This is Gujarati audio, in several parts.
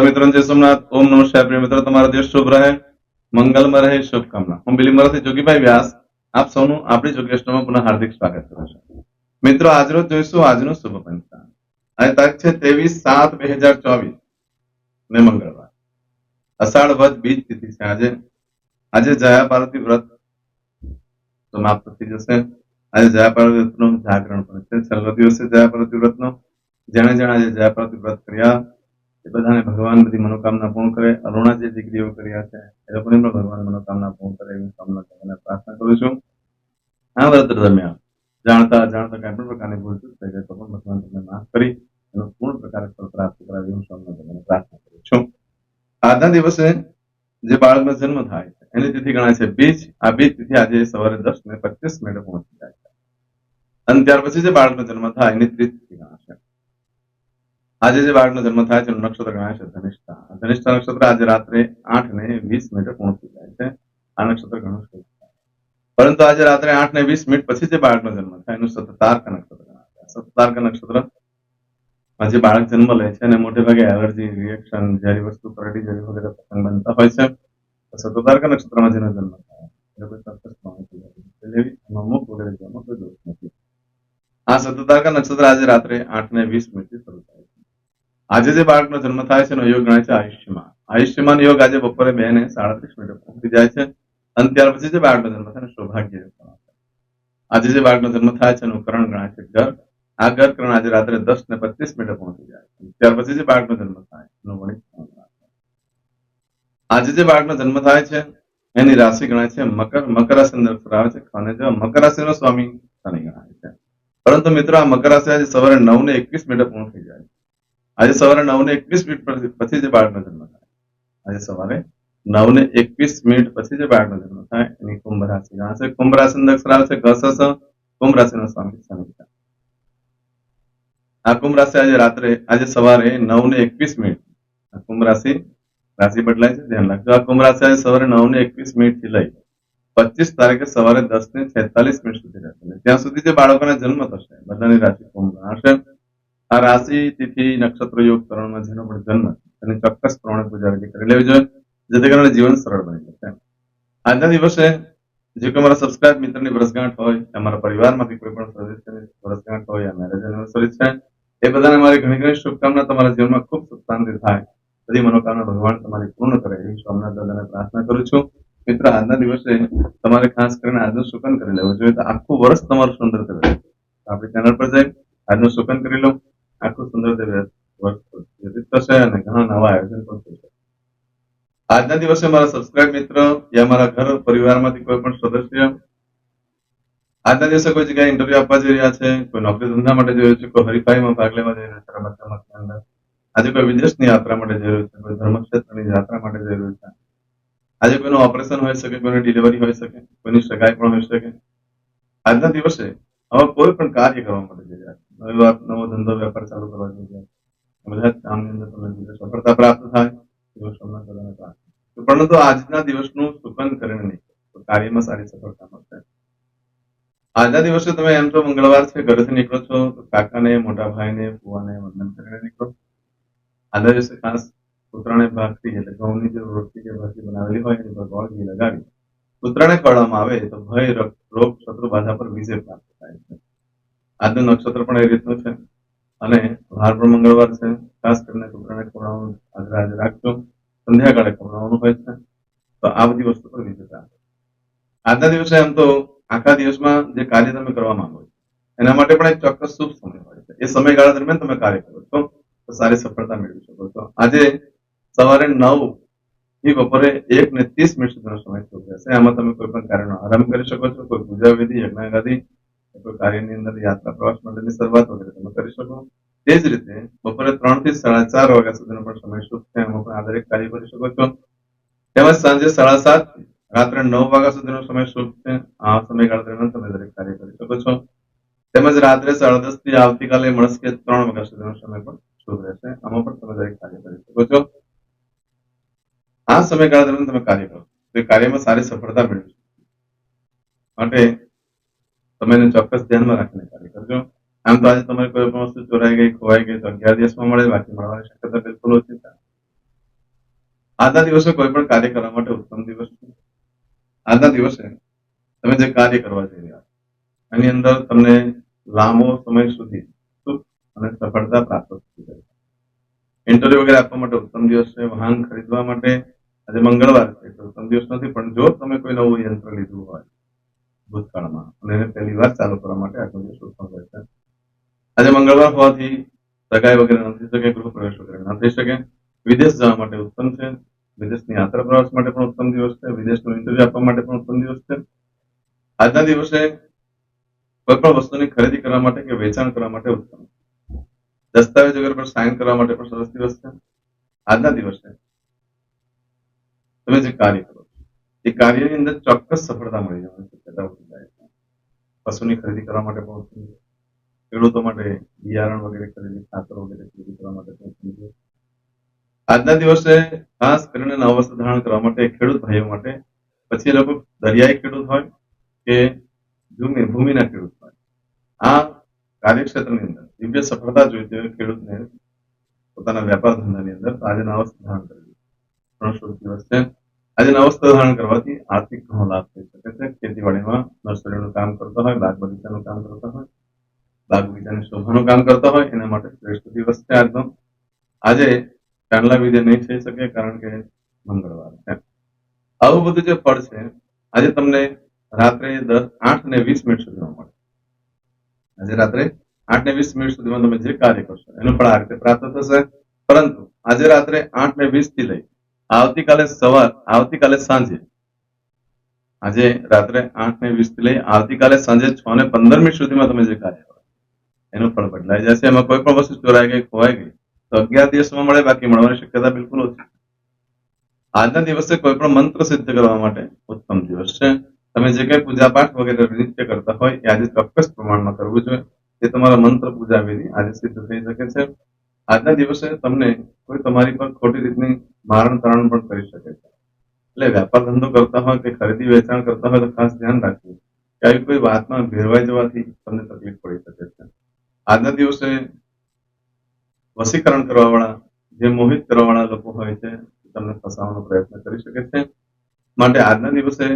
મિત્રો, જય સોમનાથ. ઓમ નમઃ શિવાય. પ્રિય મિત્રો, તમારો દિવસ શુભ રહે. મંગલમાં રહે શુભકામના. હું બિલીમરાથી જોગીભાઈ વ્યાસ. આપ સૌનું આપણી જોગેશમાં પુનઃ હાર્દિક સ્વાગત કરું છું. મિત્રો, આજરોજ જોઈશું આજનું શુભ પંચાંગ. અને તારીખ છે ત્રેવીસ સાત બે હજાર ચોવીસ. ને મંગળવાર. અષાઢ વધ બીજ તિથિ છે આજે. આજે જયા પાર્વતી વ્રત. સમાપ્ત થઈ જશે. આજે જયા પાર્વતી વ્રતનું જાગરણ પણ છે. છેલ્લો દિવસ જયા પાર્વતી વ્રતનો. જેણે જેણે આજે જયા પાર્વતી વ્રત કર્યા. એ બધાને ભગવાન બધી મનોકામના પૂર્ણ કરે. અરુણા જે દીકરીઓ કર્યા છે, એ લોકોને પણ ભગવાન મનોકામના પૂર્ણ કરે એવી કામના તમને પ્રાર્થના કરું છું. આ વ્રત દરમિયાન જાણતા જાણતા કઈ પણ પ્રકારની ભૂલ ચૂક થઈ જાય તો પણ ભગવાન તમને માફ કરી એનો પૂર્ણ પ્રકારે ફળ પ્રાપ્ત કરાવી હું સૌને તમને પ્રાર્થના કરું છું. આજના દિવસે જે બાળકનો જન્મ થાય છે, એની તિથિ ગણાય છે બીજ. આ બીજ તિથિ આજે સવારે દસ ને પચીસ મિનિટે પહોંચી જાય છે. અને ત્યાર પછી જે બાળકનો જન્મ થાય, એની ત્રીજ તિથિ ગણાશે. આજે જે બાળકનો જન્મ થાય છે નક્ષત્ર ગણાય છે, ધનિષ્ઠા. ધનિષ્ઠા નક્ષત્ર આજે રાત્રે આઠ ને વીસ મિનિટે પૂર્ણ થઈ જાય છે. આ નક્ષત્ર ઘણું છે. પરંતુ આજે રાત્રે આઠ ને વીસ મિનિટ પછી જે બાળકનો જન્મ થાય, એનું સતતાર્ક નક્ષત્ર ગણાય છે. સતતાર્ક નક્ષત્ર જે બાળક જન્મ લે છે અને મોટે ભાગે એલર્જી, રિએક્શન, ઝેરી વસ્તુ, કરડી જેવી વગેરે પ્રસંગ બનતા હોય છે. સતતાર્ક નક્ષત્રમાં જેનો જન્મ થાય એટલે કોઈ ચોક્કસ માહિતી લેવી અમુક વગેરે જેમાં કોઈ દોષ નથી. આ સતતાર્ક નક્ષત્ર આજે રાત્રે આઠ ને વીસ મિનિટથી શરૂ થાય આજે જે બાળકનો જન્મ થાય છે એનો યોગ ગણાય છે આયુષ્યમાન આયુષ્યમાન યોગ આજે બપોરે બે ને સાડત્રીસ મિનિટે પહોંચી જાય છે અને ત્યાર પછી જે બાળકનો જન્મ થાય સૌભાગ્ય આજે જે બાળકનો જન્મ થાય છે એનું કરણ ગણાય છે ગર્ભ આ ગર્ભ કરણ આજે રાત્રે દસ ને પચીસ મિનિટે પહોંચી જાય છે. ત્યાર પછી જે બાળકનો જન્મ થાય એનું છે. આજે જે બાળકનો જન્મ થાય છે એની રાશિ ગણાય છે મકર. મકર રાશિ અંદર ફરાવે છે ખાને જો મકર રાશિનો સ્વામી શનિ ગણાય છે. પરંતુ મિત્રો, આ મકર રાશિ આજે સવારે નવ ને એકવીસ મિનિટે પૂર્ણ થઈ જાય છે. આજે સવારે નવ ને એકવીસ મિનિટ પછી- જે બાળકનો જન્મ થાય. આજે સવારે નવ ને એકવીસ મિનિટ પછી જે બાળકનો જન્મ થાય, એની કુંભ રાશિ ગણાશે કુંભ રાશિ અંદર આવશે ગસસ કુંભ રાશિનો સ્વામી શનિ આ કુંભ રાશિ આજે રાત્રે આજે સવારે નવ ને એકવીસ મિનિટ. આ કુંભ રાશિ રાશિ બદલાય છે, ધ્યાન રાખજો. આ કુંભ રાશિ આજે સવારે નવ ને એકવીસ મિનિટથી લઈ પચીસ તારીખે સવારે દસ ને છેતાલીસ મિનિટ સુધી રહેશે. ત્યાં સુધી જે બાળકોના જન્મ થશે, બધાની રાશિ કુંભ ગણાશે આ રાશિ, તિથિ નક્ષત્ર યોગ કરણમાં જેનો પણ જન્મ અને ચોક્કસ પ્રમાણે પૂજા કરી લેવી જોઈએ, જેથી કારણે જીવન સરળ બની જશે આજના દિવસે, જે કોઈ મારા સબસ્ક્રાઇબ મિત્રની વર્ષગાંઠ હોય અમારા પરિવારમાંથી કોઈ પણ સદસ્યની વર્ષગાંઠ હોય મેરેજ એનિવર્સરી છે, એ બધાને મારી ઘણી ઘણી શુભકામના, તમારા જીવનમાં ખૂબ સુખ શાંતિ થાય. બધી મનોકામના ભગવાન તમારી પૂર્ણ કરે, એવી સોમનાથ દાદાને પ્રાર્થના કરું છું. મિત્ર, આજના દિવસે તમારે ખાસ કરીને આજનું સુકન કરી લેવું જોઈએ. તો આખું વર્ષ તમારું સુંદર કરે આપણી ચેનલ પર જઈ આજનું સુકન કરી લો. આખું સુંદર નવા આયોજન પણ આજના દિવસે મારા સબસ્ક્રાઇબ મિત્ર યા મારા ઘર પરિવારમાંથી કોઈ પણ સદસ્ય આજના દિવસે કોઈ જગ્યાએ ઇન્ટરવ્યુ આપવા જઈ રહ્યા છે, કોઈ નોકરી ધંધા માટે જઈ રહ્યો છે, કોઈ હરીફાઈમાં ભાગ લેવા જઈ રહ્યા છે અંદર આજે કોઈ વિદેશની યાત્રા માટે જઈ રહ્યો છે, કોઈ ધર્મક્ષેત્રની યાત્રા માટે જઈ રહ્યો છે. આજે કોઈનું ઓપરેશન હોઈ શકે, કોઈની ડિલિવરી હોઈ શકે, કોઈની સગાઈ પણ હોઈ શકે. આજના દિવસે હવે કોઈ પણ કાર્ય કરવા માટે જઈ રહ્યા છે. નવી નવો ધંધો વેપાર ચાલુ કરવા જઈ રહ્યા બધા જ કામની અંદર તમને સફળતા પ્રાપ્ત થાય એવો બધાને પ્રાર્થના પરંતુ આજના દિવસનું સુકન કરીને નહીં કાર્યમાં સારી સફળતા મળશે. આજના દિવસે તમે એમ તો મંગળવાર છે, ઘરેથી નીકળો છો, તો કાકાને, મોટા ભાઈને ફુવાને વંદન કરીને નીકળો. આજના દિવસે ખાસ કૂતરાને ભાખરી એટલે ઘઉંની જે રોટલી કે ભાગથી બનાવેલી હોય, એની પર ગોળ લગાડી. કૂતરાને ખવડાવવામાં આવે તો ભય રોગ, શત્રુ બાધા પર વિજય પ્રાપ્ત થાય છે. આજનું નક્ષત્ર પણ એ રીતનું છે. અને વાર પણ મંગળવાર છે. ખાસ કરીને શુક્રને ખવડાવવાનું આજે આજે રાખજો. સંધ્યાકાળે ખવડાવવાનું હોય છે. તો આ બધી વસ્તુ પર વિજેતા આજના દિવસે આમ તો આખા દિવસમાં જે કાર્ય તમે કરવા માંગો છો, એના માટે પણ એક ચોક્કસ શુભ સમય હોય છે. એ સમયગાળા દરમિયાન તમે કાર્ય કરો છો, તો સારી સફળતા મેળવી શકો છો. આજે સવારે નવથી બપોરે એક ને ત્રીસ મિનિટ સુધીનો સમય થઈ જશે આમાં તમે કોઈ પણ કાર્યનો આરંભ કરી શકો છો. કોઈ પૂજા વિધિ યજ્ઞાગાદી કોઈ કાર્યની અંદર યાત્રા પ્રવાસ માટેની શરૂઆત વગેરે તમે કરી શકો. તે જ રીતે બપોરે ત્રણથી સાડા ચાર વાગ્યા સુધીનો પણ સમય શુભ છે એમાં પણ આ કાર્ય કરી શકો છો. તેમજ સાંજે સાડા સાત રાત્રે નવ વાગ્યા સુધીનો સમય શુભ છે આ સમયગાળા દરમિયાન તમે દરેક કાર્ય કરી શકો છો. તેમજ રાત્રે સાડા દસથી આવતીકાલે કે ત્રણ વાગ્યા સુધીનો સમય પણ શુભ રહેશે. આમાં પણ તમે દરેક કાર્ય કરી શકો છો. આ સમયગાળા દરમિયાન તમે કાર્ય કરો. તો કાર્યમાં સારી સફળતા મેળવી શકો. માટે તમે ચોક્કસ ધ્યાનમાં રાખીને કાર્ય કરજો. આમ તો આજે તમારી કોઈ પણ વસ્તુ ચોરાઈ ગઈ, ખોવાઈ ગઈ, તો અગિયાર દિવસમાં મળે, બાકી મળવાની શક્યતા બિલકુલ ઓછી છે. આજના દિવસે કોઈ પણ કાર્ય કરવા માટે ઉત્તમ દિવસ છે. આજના દિવસે તમે જે કાર્ય કરવા જઈ રહ્યા એની અંદર તમને લાંબો સમય સુધી સુખ અને સફળતા પ્રાપ્ત થતી જાય ઇન્ટરવ્યુ વગેરે આપવા માટે ઉત્તમ દિવસ છે. વાહન ખરીદવા માટે આજે મંગળવાર છે ઉત્તમ દિવસ નથી, પણ જો તમે કોઈ નવું યંત્ર લીધું હોય ભૂતકાળમાં. અને એને પહેલી વાર ચાલુ કરવા માટે આજનો દિવસ ઉત્તમ રહેશે આજે મંગળવાર હોવાથી સગાઈ વગેરે ન થઈ શકે, ગૃહ પ્રવેશ વગેરે ન થઈ શકે. વિદેશ જવા માટે ઉત્તમ છે. વિદેશની યાત્રા પ્રવાસ માટે પણ ઉત્તમ દિવસ છે. વિદેશનો ઇન્ટરવ્યુ આપવા માટે પણ ઉત્તમ દિવસ છે. આજના દિવસે કોઈ પણ વસ્તુની ખરીદી કરવા માટે કે વેચાણ કરવા માટે ઉત્તમ દસ્તાવેજ વગેરે પર સાઇન કરવા માટે પણ સરસ દિવસ છે. આજના દિવસે તમે જે કાર્ય કરો છો એ કાર્યની અંદર ચોક્કસ સફળતા મળી જવાની શક્યતા વધી થાય છે પશુની ખરીદી કરવા માટે પહોંચી ખેડૂતો માટે બિયારણ વગેરે ખરીદી, ખાતર વગેરે ખરીદી કરવા માટે પહોંચી આજના દિવસે ખાસ કરીને નવ વસ્ત્ર ધારણ કરવા માટે ખેડૂત ભાઈઓ માટે, પછી લોકો દરિયાઈ ખેડૂત હોય કે ભૂમિ, ભૂમિના ખેડૂત હોય, આ કાર્યક્ષેત્રની અંદર દિવ્ય સફળતા જોઈતી હોય ખેડૂતને પોતાના વેપાર ધંધાની અંદર આજે નવ ધારણ કરવી શુભ દિવસ છે. આજે નવ ધારણ કરવાથી આર્થિક ઘણો લાભ થઈ શકે છે. ખેતીવાડીમાં નર્સરીનું કામ કરતો હોય બાગ બગીચાનું કામ કરતો હોય બાગ બગીચાની શોભાનું કામ કરતો હોય, એના માટે શ્રેષ્ઠ દિવસ છે આજનો. આજે ચાંદલા વિજય નહીં થઈ શકે કારણ કે મંગળવાર છે. આવું બધું જે ફળ છે, આજે તમને રાત્રે દસ, આઠ ને વીસ મિનિટ સુધીમાં મળે. આજે રાત્રે આઠ ને વીસ મિનિટ સુધીમાં તમે જે કાર્ય કરશો, એનું ફળ આ રીતે પ્રાપ્ત થશે. પરંતુ આજે રાત્રે આઠ ને વીસથી લઈ આવતીકાલે સવાર, આવતીકાલે સાંજે. આજે રાત્રે આઠ ને વીસથી લઈ આવતીકાલે સાંજે છ ને પંદર મિનિટ સુધીમાં તમે જે કાર્ય એનું ફળ બદલાઈ જશે. એમાં કોઈ પણ વસ્તુ ચોરાઈ ગઈ, ખોવાઈ ગઈ, તો અગિયાર દિવસમાં મળે, બાકી મળવાની શક્યતા બિલકુલ ઓછી આજના દિવસે કોઈ પણ મંત્ર સિદ્ધ કરવા માટે ઉત્તમ દિવસ છે. તમે જે કઈ પૂજા પાઠ વગેરે નિત્ય કરતા હોય, એ આજે ચોક્કસ પ્રમાણમાં કરવું જોઈએ. એ તમારા મંત્ર પૂજા વિધિ આજે સિદ્ધ થઈ શકે છે. આજના દિવસે તમને કોઈ તમારી પર ખોટી રીતની મારણ તારણ પણ કરી શકે છે. એટલે વેપાર ધંધો કરતા હોય કે ખરીદી વેચાણ કરતા હોય તો ખાસ ધ્યાન રાખવું કે આવી કોઈ વાતમાં ભેરવાઈ જવાથી તમને તકલીફ પડી શકે છે. આજના દિવસે વસીકરણ કરવાવાળા, જે મોહિત કરવાવાળા લોકો હોય છે, તમને ફસાવવાનો પ્રયત્ન કરી શકે છે. માટે આજના દિવસે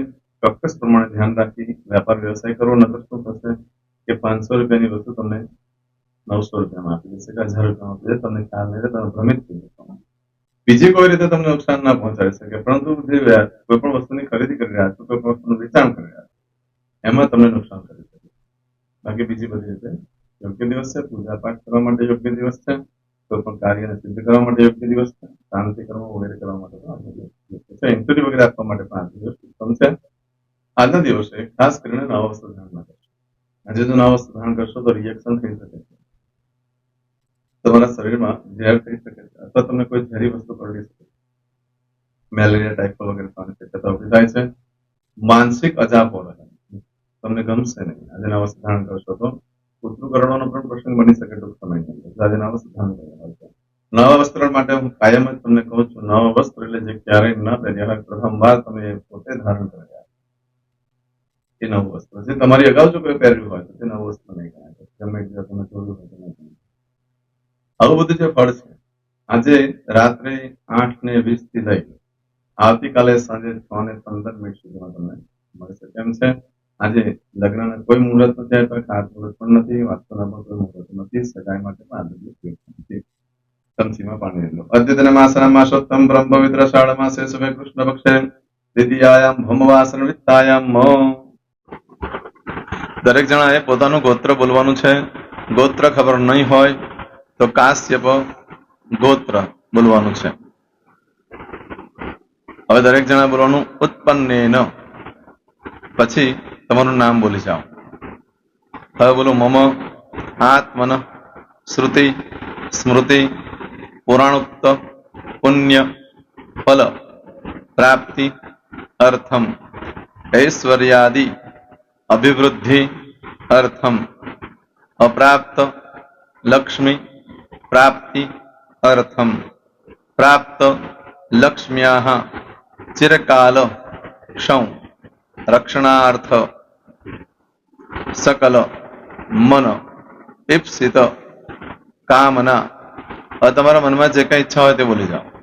ચોક્કસ પ્રમાણે ધ્યાન રાખી વેપાર વ્યવસાય કરવો નતર શું થશે કે પાંચસો રૂપિયાની વસ્તુ તમને નવસો રૂપિયામાં આપી દેશે કે હજાર રૂપિયામાં આપી દેશે તમને ખ્યાલ નહીં તમે ભ્રમિત થઈ જશો. બીજી કોઈ રીતે તમને નુકસાન ના પહોંચાડી શકે, પરંતુ જે કોઈ પણ વસ્તુની ખરીદી કરી રહ્યા છો, કોઈ પણ વસ્તુનું વેચાણ કરી રહ્યા છો, એમાં તમને નુકસાન કરી શકે. બાકી બીજી બધી રીતે, યોગ્ય દિવસ છે પૂજા પાઠ કરવા માટે યોગ્ય દિવસ છે, કોઈ પણ કાર્યને સિદ્ધ કરવા માટે યોગ્ય દિવસ છે, શાંતિ કરવા વગેરે કરવા માટે પણ વગેરે આપવા માટે પણ આજનો દિવસ ઉત્તમ છે. આજના દિવસે ખાસ કરીને નવા વસ્ત્ર ધારણ કરશો આજે જો નવા વસ્ત્ર ધારણ કરશો તો રિએક્શન થઈ શકે છે. તમારા શરીરમાં ઝેર થઈ શકે છે અથવા તમને કોઈ ઝેરી વસ્તુ કરડી શકે મેલેરિયા ટાઇફોઇડ વગેરે થવાની શક્યતા ઊભી થાય છે. માનસિક અજાપો રહે તમને ગમશે નહીં. આજે નવા ધારણ કરશો તો કૂતરું પણ પ્રસંગ બની શકે ટૂંક સમયની અંદર આજે નવા કરવા છે. નવા વસ્ત્ર માટે હું કાયમ જ તમને કહું છું, નવા વસ્ત્ર એટલે જે ક્યારેય ન પહેર્યા પ્રથમવાર તમે પોતે ધારણ કર્યા એ નવું વસ્ત્ર. જે તમારી અગાઉ જો કોઈ પહેર્યું હોય તો તે નવું વસ્ત્ર નહીં ગણાય. ગમે તમે જોયું હોય તો નહીં. આવું બધું જે છે આજે રાત્રે આઠ ને વીસથી લઈ, આવતીકાલે સાંજે છ ને પંદર મિનિટ સુધીમાં તમને મળશે. કેમ છે? આજે લગ્નના કોઈ મુહૂર્ત નથી આપ્યા ખાસ મુહૂર્ત પણ નથી વાસ્તવના પણ કોઈ મુહૂર્ત નથી, સગાઈ માટે પણ નથી. તમસીમાં પાણી લેલો અદ્યતન માસના માસોત્તમ બ્રહ્મ વિદ્ર શાળ માસે સુમે કૃષ્ણ પક્ષે દ્વિતીયાયામ ભમવાસન વિત્તાયામ દરેક જણાએ પોતાનું ગોત્ર બોલવાનું છે. ગોત્ર ખબર નહીં હોય તો કાશ્યપ ગોત્ર બોલવાનું છે. હવે દરેક જણા બોલવાનું ઉત્પન્નેન. પછી તમારું નામ બોલી જાઓ. હવે બોલો મમ, આત્મન, શ્રુતિ, સ્મૃતિ, પુરાણોક્ત, પુણ્ય, ફલ, પ્રાપ્તિ, અર્થમ, ઐશ્વર્યાદિ, અભિવૃદ્ધિ, અર્થમ, અપ્રાપ્ત, લક્ષ્મી પ્રાપ્તિ અર્થમ. પ્રાપ્ત લક્ષ્મ્યા ચિરકાલ ક્ષૌ. રક્ષણાર્થ સકલ મન ઇપ્સિત કામના. તમારા મનમાં જે કઈ ઈચ્છા હોય તે બોલી જાઓ.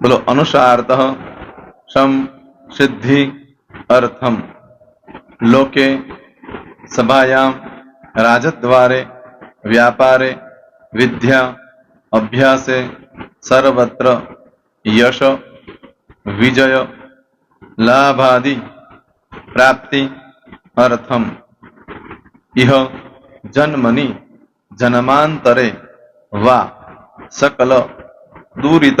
બોલો અનુસાર્થ સમ સિદ્ધિ અર્થમ લોકે સભાયામ રાજદ્વારે વ્યાપારે વિદ્યા અભ્યાસે સર્વત્ર યશ વિજય લાભાદિ પ્રાપ્તિ અર્થમ ઇહ જન્મની જન્માંતરે વા સકલ દૂરિત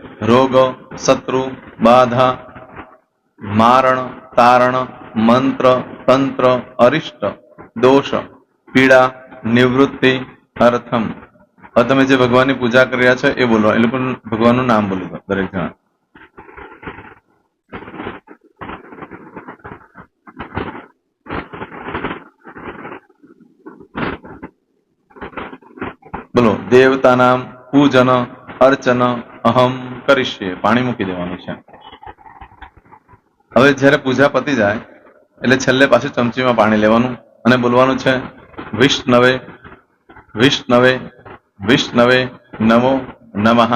રોગ, શત્રુ, બાધા, મારણ, તારણ, મંત્ર, તંત્ર, અરિષ્ટ, દોષ, પીડા, નિવૃત્તિ, અર્થમ. તમે જે ભગવાનની પૂજા કરી રહ્યા છો એ બોલો. એ લોકો ભગવાનનું નામ બોલી દરેક જણા. બોલો. દેવતાનામ પૂજન અર્ચન અહમ કરીશ્યે પાણી મૂકી દેવાનું છે. હવે જ્યારે પૂજા પતી જાય, એટલે છેલ્લે પાછું ચમચીમાં પાણી લેવાનું અને બોલવાનું છે, વિષ્ણવે વિષ્ણવે વિષ્ણવે નમો નમઃ.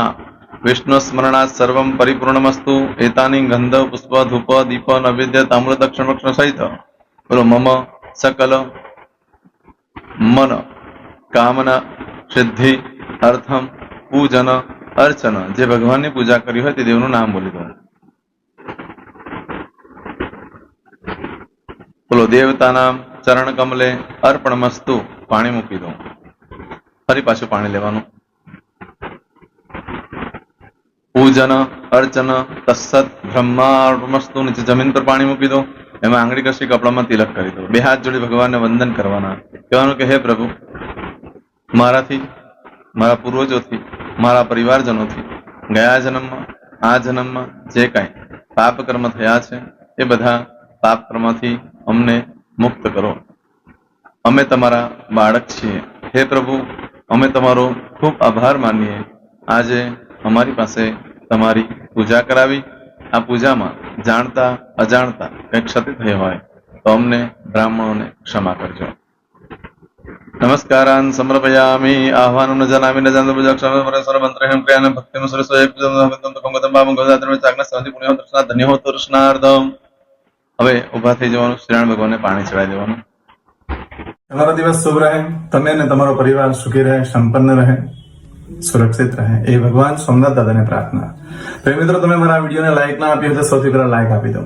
વિષ્ણુ સ્મરણાત સર્વમ પરિપૂર્ણમસ્તુ એતાની ગંધ, પુષ્પ, ધૂપ, દીપ, નૈવેદ્ય, તામ્ર, દક્ષિણ વક્ષણ સહિત. બોલો, મમ, સકલ, મન, કામના, સિદ્ધિ, અર્થમ, પૂજન અર્ચનો, જે ભગવાનની પૂજા કરી હોય તે દેવનું નામ બોલી દેવાનું બોલો, દેવતાના ચરણ કમલે અર્પણ મસ્તુ પાણી મૂકી દઉં. ફરી પાછું પાણી લેવાનું. પૂજન, અર્ચન તસ્સત બ્રહ્માસ્તુ નીચે જમીન પર પાણી મૂકી દો એમાં આંગળી કશી કપડામાં તિલક કરી દો બે હાથ જોડી ભગવાનને વંદન કરવાના. કહેવાનું કે, હે પ્રભુ, મારાથી મારા પૂર્વજોથી, મારા પરિવારજનોથી, ગયા જન્મમાં, આ જન્મમાં જે કાંઈ પાપ કર્મ થયા છે, એ બધા પાપ કર્મથી અમને મુક્ત કરો. અમે તમારા બાળક છીએ. હે પ્રભુ, અમે તમારો ખૂબ આભાર માનીએ. આજે અમારી પાસે તમારી પૂજા કરાવી. આ પૂજામાં જાણતા, અજાણતા કંઈ ક્ષતિ થઈ હોય તો અમને બ્રાહ્મણોને ક્ષમા કરજો. નમસ્કારાન સમર્પયામિ આહ્વાનમ ન જનામિ ન જાનતો પૂજા પરેશ્વર મંત્રહેમ ક્રિયાન ભક્તિમ સરસ્વ એક ભક્તમ તો કંગતમ પાપમ ગોદાત્ર ચાકના સંધિ પુણ્ય દર્શના ધન્ય હો તૃષ્ણાર્ધમ હવે ઊભા થઈ જવાનું, શ્રીરામ ભગવાનને પાણી ચડાવી દેવાનું. તમારો દિવસ શુભ રહે, તમે અને તમારો પરિવાર સુખી રહે, સંપન્ન રહે, સુરક્ષિત રહે. એ ભગવાન સોમનાથ દાદાને પ્રાર્થના. તો મિત્રો, તમે મારા વિડીયોને લાઈક ના આપી હોય તો સૌથી પહેલા લાઈક આપી દો.